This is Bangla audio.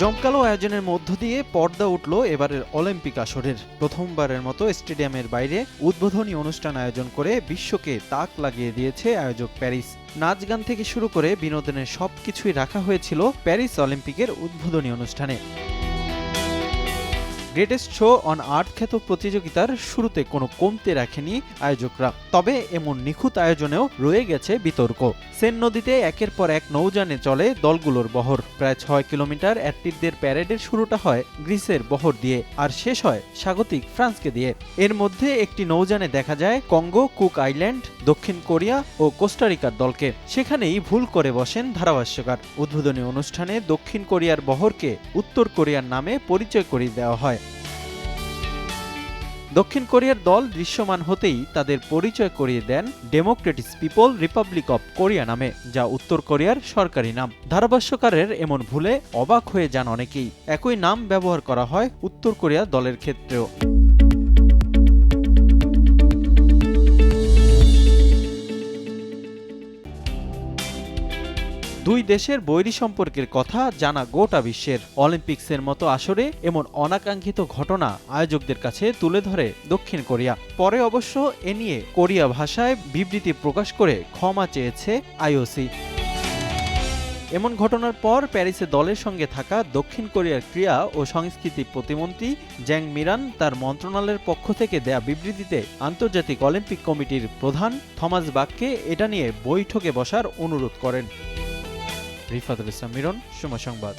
জমকালো আয়োজনের মধ্য দিয়ে পর্দা উঠল এবারের অলিম্পিক আসরের। প্রথমবারের মতো স্টেডিয়ামের বাইরে উদ্বোধনী অনুষ্ঠান আয়োজন করে বিশ্বকে তাক লাগিয়ে দিয়েছে আয়োজক প্যারিস। নাচ গান থেকে শুরু করে বিনোদনের সবকিছুই রাখা হয়েছিল প্যারিস অলিম্পিকের উদ্বোধনী অনুষ্ঠানে। গ্রেটেস্ট শো অন আর্থ খ্যাত প্রতিযোগিতার শুরুতে কোনো কমতে রাখেনি আয়োজকরা। তবে এমন নিখুঁত আয়োজনেও রয়ে গেছে বিতর্ক। সেন নদীতে একের পর এক নৌযানে চলে দলগুলোর বহর। প্রায় ছয় কিলোমিটার অ্যাথলিটদের প্যারেডের শুরুটা হয় গ্রিসের বহর দিয়ে আর শেষ হয় স্বাগতিক ফ্রান্সকে দিয়ে। এর মধ্যে একটি নৌযানে দেখা যায় কঙ্গো কুক আইল্যান্ড দক্ষিণ কোরিয়া ও কোস্টারিকার দলকে। সেখানেই ভুল করে বসেন ধারাভাষ্যকার। উদ্বোধনী অনুষ্ঠানে দক্ষিণ কোরিয়ার বহরকে উত্তর কোরিয়ার নামে পরিচয় করিয়ে দেওয়া হয়। দক্ষিণ কোরিয়ার দল দৃশ্যমান হতেই তাদের পরিচয় করিয়ে দেন Democratic People Republic of Korea নামে, যা উত্তর কোরিয়ার সরকারি নাম। ধারাভাষ্যকারের এমন ভুলে অবাক হয়ে যান অনেকেই। একই নাম ব্যবহার করা হয় উত্তর কোরিয়া দলের ক্ষেত্রেও। দুই দেশের বৈরী সম্পর্কের কথা জানা গোটা বিশ্বের। অলিম্পিক্সের মতো আসরে এমন অনাকাঙ্ক্ষিত ঘটনা আয়োজকদের কাছে তুলে ধরে দক্ষিণ কোরিয়া। পরে অবশ্য এ নিয়ে কোরিয়া ভাষায় বিবৃতি প্রকাশ করে ক্ষমা চেয়েছে আইওসি। এমন ঘটনার পর প্যারিসে দলের সঙ্গে থাকা দক্ষিণ কোরিয়ার ক্রীড়া ও সংস্কৃতি প্রতিমন্ত্রী জ্যাং মিরান তার মন্ত্রণালয়ের পক্ষ থেকে দেয়া বিবৃতিতে আন্তর্জাতিক অলিম্পিক কমিটির প্রধান থমাস বাককে এটা নিয়ে বৈঠকে বসার অনুরোধ করেন। রিফাতুল ইসলাম মিরন সময় সংবাদ।